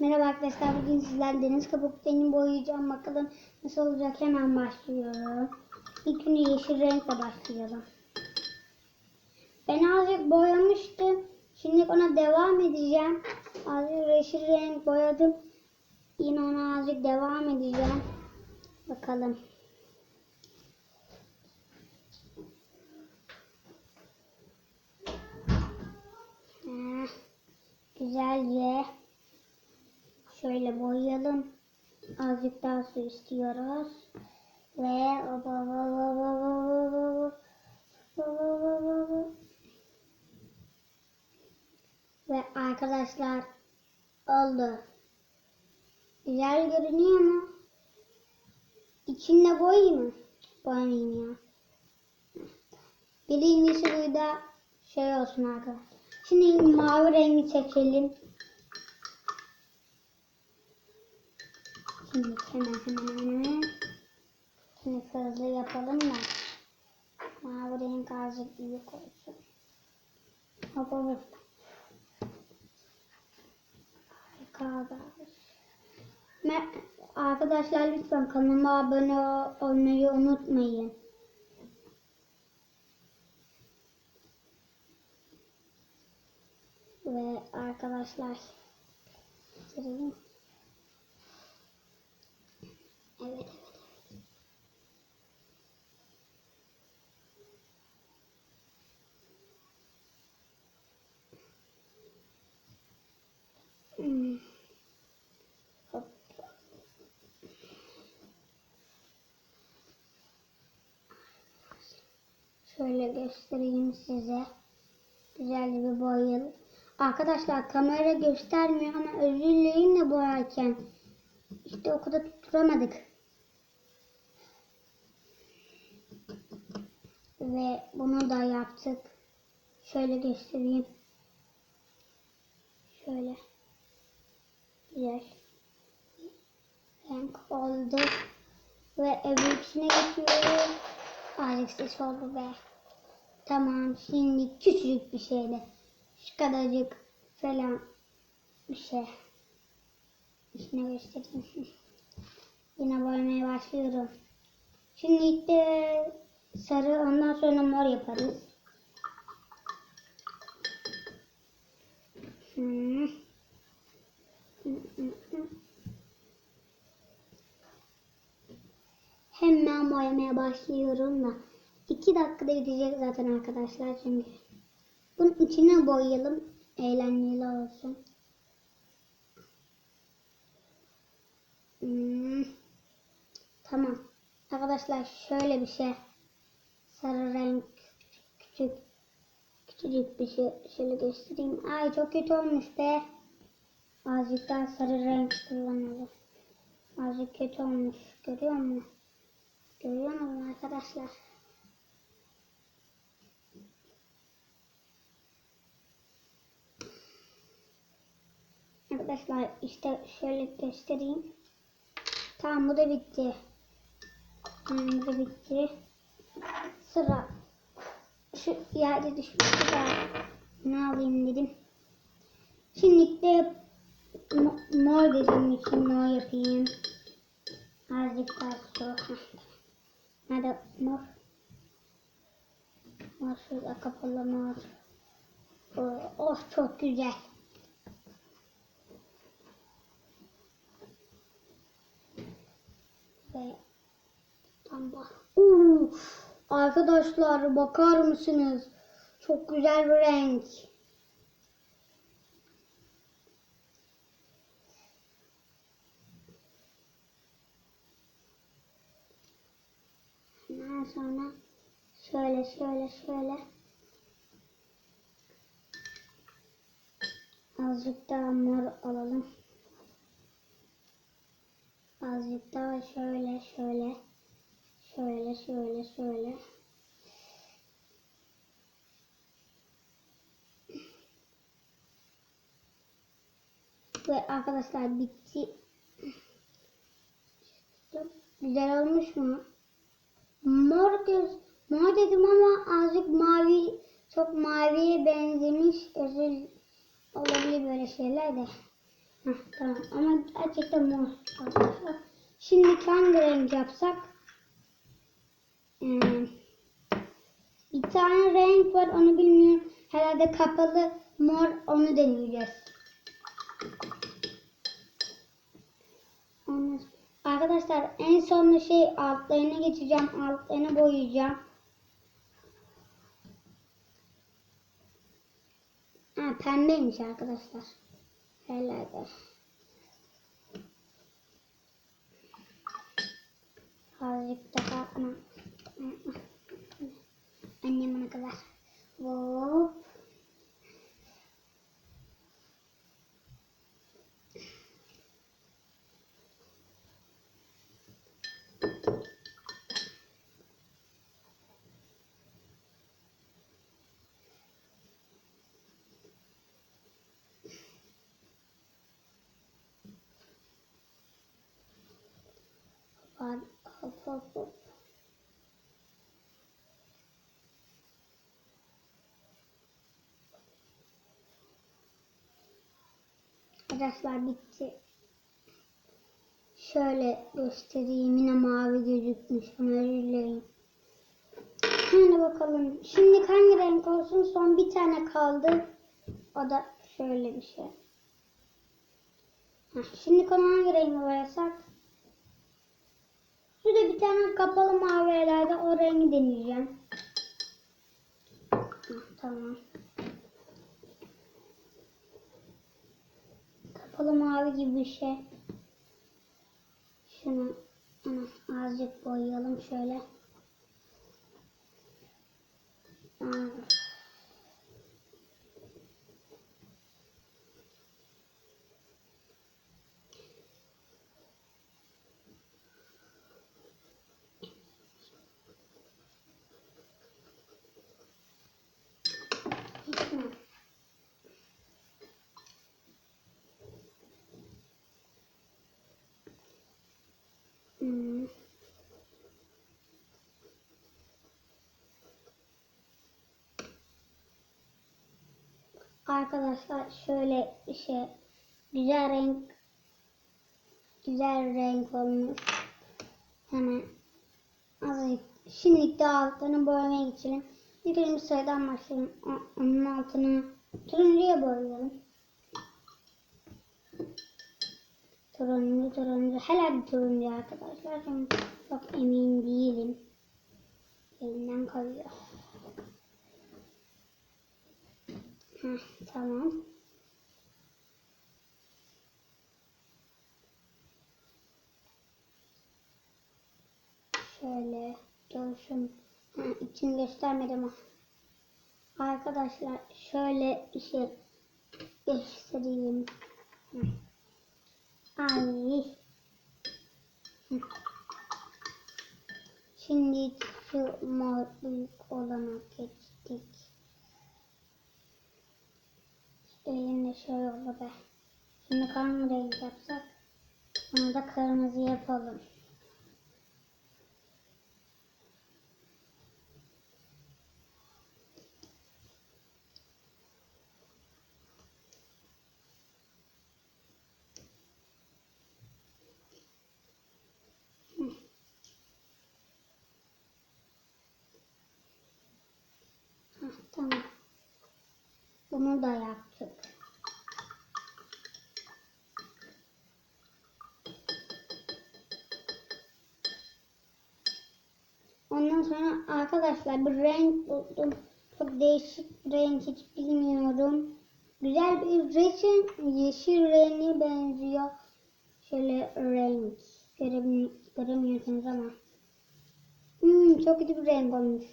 Merhaba arkadaşlar. Bugün sizler deniz kabuklarını boyayacağım. Bakalım nasıl olacak. Hemen başlıyorum. İlk önce yeşil renkle başlayalım. Ben azıcık boyamıştım. Şimdi ona devam edeceğim. Azıcık yeşil renk boyadım. Yine ona azıcık devam edeceğim. Bakalım. Heh, güzelce boyayalım. Azıcık daha su istiyoruz. Ve ve arkadaşlar oldu. Güzel görünüyor mu? İçinde boyayayım mı? Boyamayayım ya. Birincisi burada şey olsun arkadaşlar. Şimdi mavi rengi çekelim. Şimdi hemen hemen hemen. Şimdi hızlı yapalım da. Mavi renk azıcık büyük olsun. Hop hop. Harika. Arkadaşlar lütfen kanalıma abone ol- olmayı unutmayın. Ve arkadaşlar bitireyim. Şöyle göstereyim size. Güzel bir boyayalım. Arkadaşlar kamera göstermiyor ama özür dileyin de boyarken. İşte o kadar tutturamadık. Ve bunu da yaptık. Şöyle göstereyim. Şöyle. Güzel. Renk oldu. Ve öbürküsüne geçiyorum. Azıcık ses be. Tamam şimdi küçücük bir şeyle. Şu kadarcık falan bir şey. İşine göstereyim. Yine boyamaya başlıyorum. Şimdi ilk de sarı ondan sonra mor yaparız. Hmm. Hemen boyamaya başlıyorum da. 2 dakikada bitecek zaten arkadaşlar çünkü. Bunun içine boyayalım. Eğlenceli olsun. Hmm. Tamam. Arkadaşlar şöyle bir şey. Sarı renk küçük küçücük bir şey. Şöyle göstereyim. Ay çok kötü olmuş be. Azıcık daha sarı renk kullanalım. Azıcık kötü olmuş. Görüyor musun? Görüyor musun arkadaşlar? Arkadaşlar işte şöyle göstereyim. Tamam bu da bitti. Tamam bu da bitti. Sıra şu yerde düşmüştü da ne alayım dedim. Şimdi de mo- mor dediğim için mor yapayım. Azıcık daha su. Nerede mor? Mor şurada kapalı mor. Oh, oh çok güzel. Ve. Uuu, arkadaşlar bakar mısınız? Çok güzel bir renk. Ondan sonra şöyle şöyle şöyle azıcık daha mor alalım. Azıcık daha şöyle şöyle şöyle şöyle şöyle. Ve arkadaşlar bitti. Güzel olmuş mu? Mor göz, mor dedim ama azıcık mavi, çok maviye benzemiş. Özür olabilir böyle şeyler de. Tamam ama gerçekten mor. Şimdi hangi renk yapsak? Hmm. Bir tane renk var onu bilmiyorum. Herhalde kapalı mor onu deneyeceğiz. Arkadaşlar en sonunda şey altlarına geçeceğim. Altlarını boyayacağım. Ha, pembeymiş arkadaşlar. Herhalde. Azıcık daha ana. Annem bana kadar. Hop. Hop hop. Arkadaşlar bitti. Şöyle göstereyim. Yine mavi gözükmüş. Ama özür. Hadi bakalım. Şimdi hangi renk olsun? Son bir tane kaldı. O da şöyle bir şey. Heh, şimdi konu hangi rengi boyasak? Şurada bir tane kapalı mavi herhalde. O rengi deneyeceğim. Tamam. Kapalı mavi gibi bir şey. Şunu azıcık boyayalım şöyle. Aa. Hı. Hmm. Arkadaşlar şöyle bir şey güzel renk güzel renk olmuş. Hemen azıcık şimdilik de altını boyamaya geçelim. İlk önce sayıdan başlayalım. Onun altını turuncuya boyayalım. Turuncu turuncu. Herhalde turuncu arkadaşlar. Çünkü çok emin değilim. Elinden kayıyor. Tamam. Şöyle dursun. Ha, içini göstermedim ama. Arkadaşlar şöyle bir şey göstereyim. Ay. Şimdi şu mor büyük olana Elinde şöyle oldu be. Şimdi hangi renk yapsak? Bunu da kırmızı yapalım. Tamam. Bunu da yaptık. Ondan sonra arkadaşlar bir renk buldum. Çok değişik bir renk hiç bilmiyorum. Güzel bir resim yeşil rengi benziyor. Şöyle renk. Göremi göremiyorsunuz ama. Hmm, çok kötü bir renk olmuş.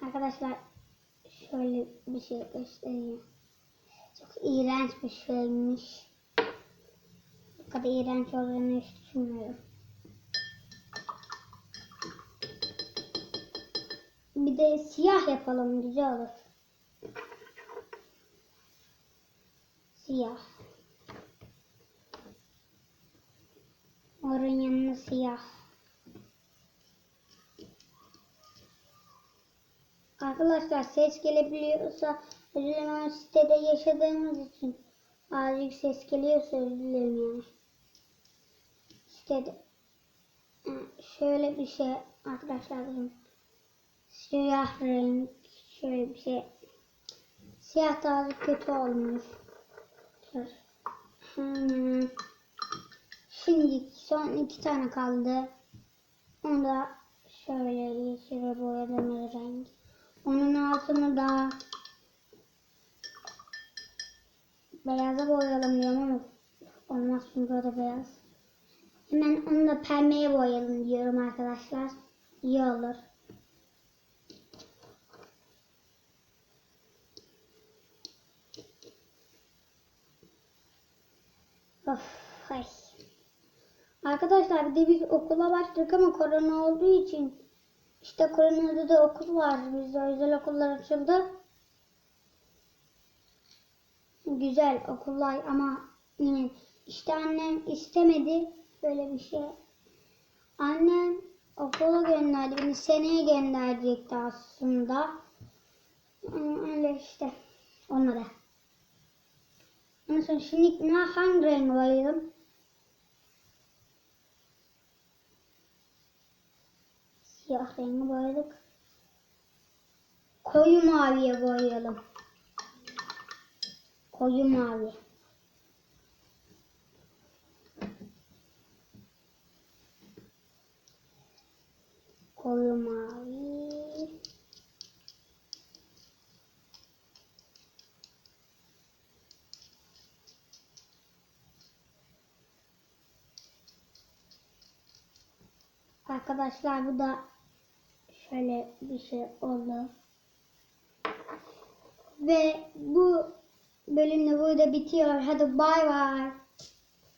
Arkadaşlar şöyle bir şey göstereyim. İğrenç bir şeymiş. Bu kadar iğrenç olduğunu hiç düşünmüyorum. Bir de siyah yapalım güzel olur. Siyah. Morun yanına siyah. Arkadaşlar ses gelebiliyorsa özür dilerim sitede yaşadığımız için azıcık ses geliyorsa özür dilerim yani. Sitede Ha, şöyle bir şey arkadaşlar bakın. Siyah renk şöyle bir şey. Siyah da azıcık kötü olmuş. Hmm. Şimdi son iki tane kaldı. Onu da şöyle yeşile boyadım renk. Onun altını da beyaza boyayalım diyorum ama olmaz çünkü o da beyaz. Hemen onu da pembeye boyayalım diyorum arkadaşlar. İyi olur. Of, ay. Arkadaşlar bir de biz okula başladık ama korona olduğu için işte koronada da okul var. Bizde özel okullar açıldı. Güzel okullar ama yine işte annem istemedi böyle bir şey. Annem okula gönderdi. Beni seneye gönderecekti aslında. Öyle işte. Olmadı. Ondan sonra şimdi ne hangi renk boyayalım? Siyah rengi boyadık. Koyu maviye boyayalım. Koyu mavi. Koyu mavi. Arkadaşlar bu da şöyle bir şey oldu. Ve bu bölüm de burada bitiyor. Hadi bay bay.